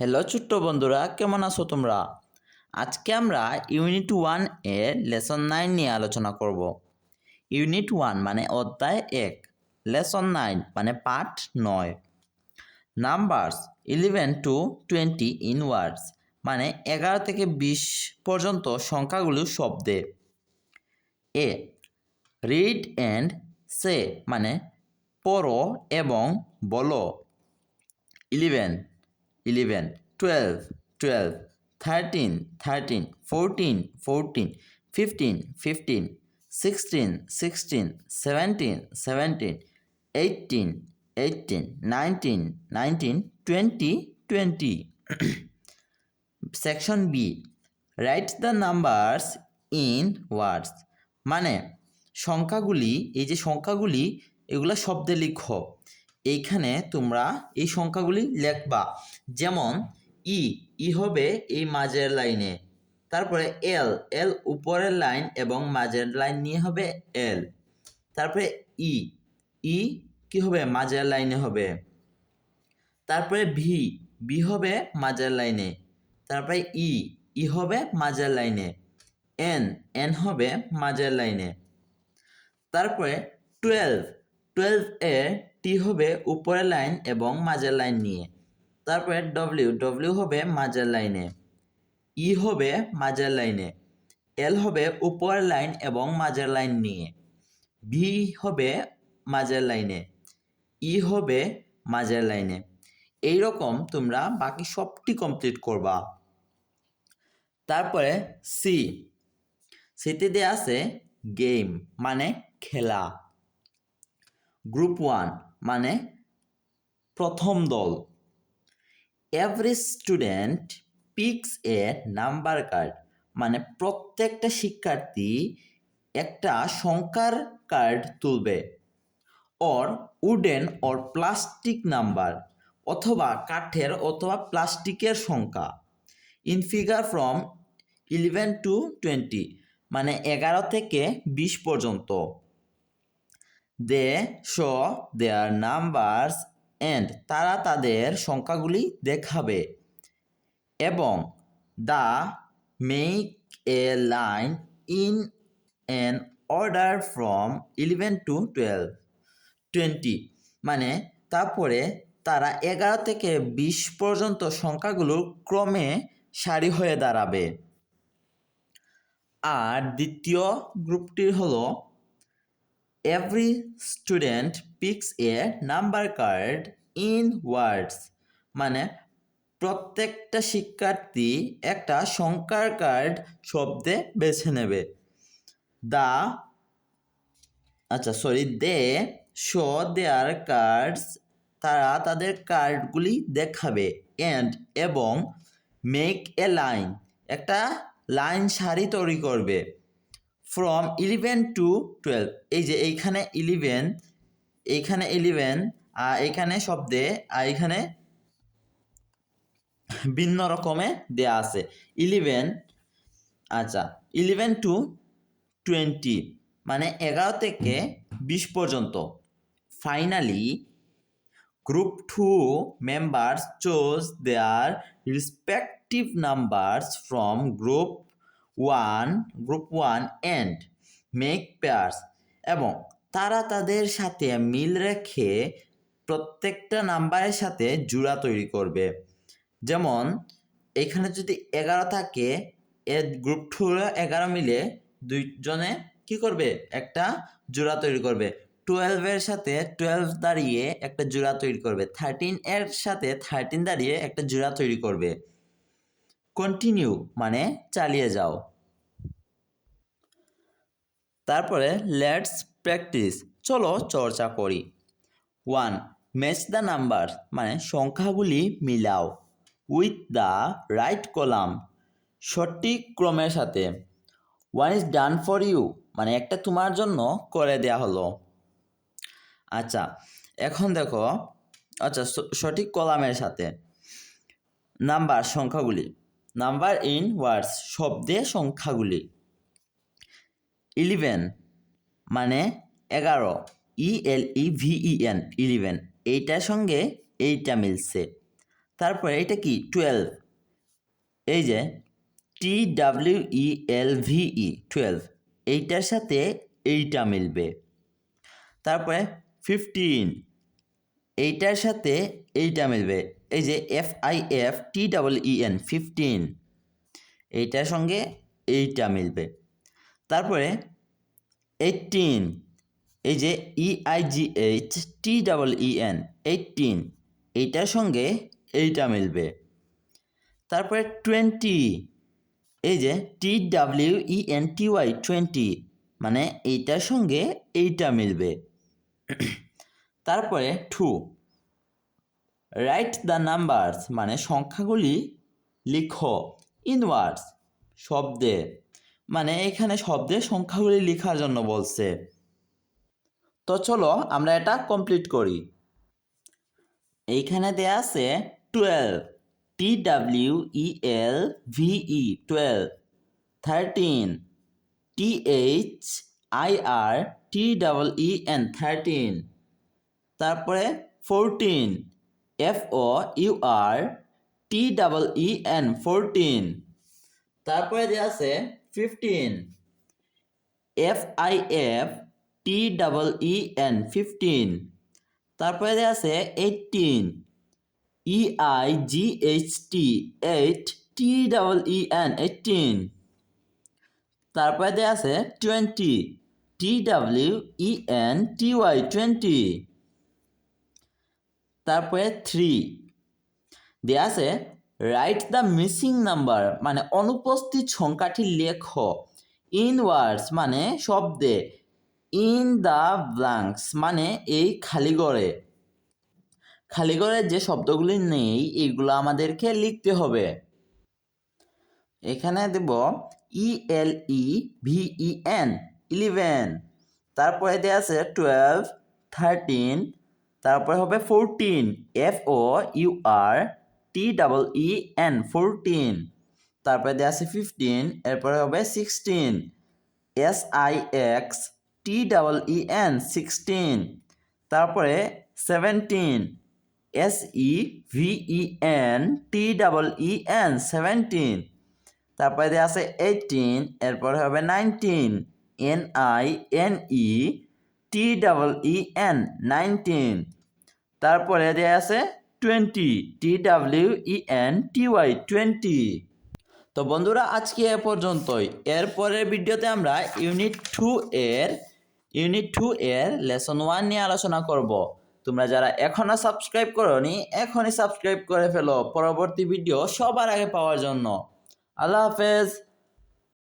Hello ছোট্ট বন্ধুরা, কেমন আছো তোমরা? আজকে আমরা ইউনিট ওয়ানের লেসন নাইন নিয়ে আলোচনা করব। ইউনিট ওয়ান মানে অধ্যায় এক লেসন নাইন মানে পাঠ নয়। Numbers eleven to twenty in words মানে এগারো থেকে বিশ পর্যন্ত সংখ্যাগুলো শব্দে। এ রিড অ্যান্ড সে মানে পড়ো এবং বলো। Eleven eleven twelve twelve thirteen thirteen fourteen fourteen fifteen fifteen sixteen sixteen seventeen seventeen eighteen eighteen nineteen nineteen twenty twenty section B right the numbers in words মানে সংখ্যাগুলি, এই যে সংখ্যাগুলি, এগুলো শব্দে লিখো। এইখানে তোমরা এই সংখ্যাগুলি লেখবা। যেমন, ই ই হবে এই মাঝের লাইনে। তারপরে এল এল উপরের লাইন এবং মাঝের লাইন নিয়ে হবে এল। তারপরে ই ই কি হবে? মাঝের লাইনে হবে। তারপরে ভি বি হবে মাঝের লাইনে। তারপরে ই ই হবে মাঝের লাইনে। এন এন হবে মাঝের লাইনে। তারপরে টুয়েলভ টুয়েলভ এর টি হবে উপরের লাইন এবং মাঝের লাইন নিয়ে। তারপরে ডব্লিউ ডব্লিউ হবে মাঝের লাইনে। ই হবে মাঝের লাইনে। এল হবে উপরের লাইন এবং মাঝের লাইন নিয়ে। ভি হবে মাঝের লাইনে। ই হবে মাঝের লাইনে। এই রকম তোমরা বাকি সবটি কমপ্লিট করবা। তারপরে সি সিতে দেওয়া আছে গেম মানে খেলা। গ্রুপ ওয়ান মানে প্রথম দল। Every student picks a number card মানে প্রত্যেকটা শিক্ষার্থী একটা সংখ্যার কার্ড তুলবে। Or wooden or plastic number অথবা কাঠের অথবা প্লাস্টিকের সংখ্যা। In figure from eleven to twenty মানে এগারো থেকে বিশ পর্যন্ত। They, show, their numbers and তারা তাদের সংখ্যাগুলি দেখাবে। এবং the make a line in an order from eleven to twelve. Twenty মানে তারপরে তারা এগারো থেকে বিশ পর্যন্ত সংখ্যাগুলো ক্রমে সারি হয়ে দাঁড়াবে। আর দ্বিতীয় গ্রুপটি হলো every student picks a number card in words মানে প্রত্যেকটা শিক্ষার্থী একটা সংখ্যার কার্ড শব্দে বেছে নেবে। দা আচ্ছা sorry they, show their cards তারা তাদের কার্ডগুলি দেখাবে। অ্যান্ড এবং মেক এ লাইন একটা লাইন সারি তৈরি করবে। ফ্রম ইলেভেন টু টুয়েলভ এই যে এইখানে ইলেভেন এইখানে ইলেভেন আর এইখানে শব্দে, আর এখানে ভিন্ন রকমে দেয়া আছে। ইলেভেন আচ্ছা ইলেভেন টু টোয়েন্টি মানে এগারো থেকে বিশ পর্যন্ত। Finally group two members choose their respective numbers from group one group one and make pairs এবং তারা তাদের সাথে মিল রেখে প্রত্যেকটা নাম্বারের সাথে জোড়া তৈরি করবে। যেমন, এখানে যদি এগারো থাকে এ গ্রুপ টু এগারো মিলে দুইজনে কি করবে? একটা জোড়া তৈরি করবে। টুয়েলভের সাথে টুয়েলভ দাঁড়িয়ে একটা জোড়া তৈরি করবে। থার্টিন এর সাথে থার্টিন দাঁড়িয়ে একটা জোড়া তৈরি করবে। কন্টিনিউ মানে চালিয়ে যাও। তারপরে লেটস প্র্যাকটিস চলো চর্চা করি। ওয়ান ম্যাচ দ্য নাম্বার মানে সংখ্যাগুলি মিলাও। উইথ দ্য রাইট কলাম সঠিক ক্রমের সাথে। One is done for you মানে একটা তোমার জন্য করে দেয়া হলো। আচ্ছা এখন দেখো আচ্ছা সঠিক কলামের সাথে। নাম্বার সংখ্যাগুলি। নাম্বার ইন ওয়ার্ডস শব্দে সংখ্যাগুলি। ইলেভেন মানে এগারো E L E V E N eleven এইটার সঙ্গে এইটা মিলছে। তারপরে এটা কি? টুয়েলভ এই যে T W E L V E twelve এইটার সাথে এইটা মিলবে। তারপরে ফিফটিন এইটার সাথে এইটা মিলবে। এই যে F I F T double E N fifteen এইটার সঙ্গে এইটা মিলবে। তারপরে এইটিন এই যে E I G H T double E N eighteen এইটার সঙ্গে এইটা মিলবে। তারপরে টোয়েন্টি এই যে T W E N T Y twenty মানে এইটার সঙ্গে এইটা মিলবে। তারপরে টু রাইট দ্য নাম্বারস মানে সংখ্যাগুলি লিখো ইনওয়ার্ডস শব্দে। মানে এখানে শব্দের সংখ্যাগুলি লেখার জন্য বলছে। তো চলো আমরা এটা কমপ্লিট করি। এইখানে দেয়া আছে twelve T W E L V E twelve thirteen T H I R T double E N thirteen তারপরে fourteen F O U R T double E N fourteen তারপরে দেওয়া আছে fifteen F I F T double E N fifteen তারপরে আছে eighteen E I G H T eight T double E N eighteen তারপরে দেওয়া আছে twenty T W E N T Y twenty তারপরে three দেওয়া আছে রাইট দ্য মিসিং নাম্বার মানে অনুপস্থিত সংখ্যাটি লেখ। ইন ওয়ার্ডস মানে শব্দে। ইন দ্য ব্লাঙ্কস মানে এই খালিগড়ে খালিগড়ে যে শব্দগুলি নেই, এগুলো আমাদেরকে লিখতে হবে। এখানে দেব E L E V E N eleven তারপরে দেওয়া আছে টুয়েলভ থার্টিন তারপরে হবে fourteen F O U R T double E N fourteen তারপরে দেওয়া আছে ফিফটিন এরপরে হবে sixteen S I X T double E N sixteen তারপরে seventeen S E V E N T double E N seventeen তারপরে দেওয়া আছে eighteen এরপরে হবে nineteen N I N E T double E N nineteen তারপরে দেওয়া আছে twenty T W E N T Y twenty তো বন্ধুরা, আজকে এ পর্যন্তই। এরপরের ভিডিওতে আমরা ইউনিট টু এর ইউনিট টু এর লেসন ওয়ান নিয়ে আলোচনা করব। তোমরা যারা এখনও সাবস্ক্রাইব করনি, এখনই সাবস্ক্রাইব করে ফেলো। পরবর্তী ভিডিও সবার আগে পাওয়ার জন্য। আল্লাহ হাফেজ।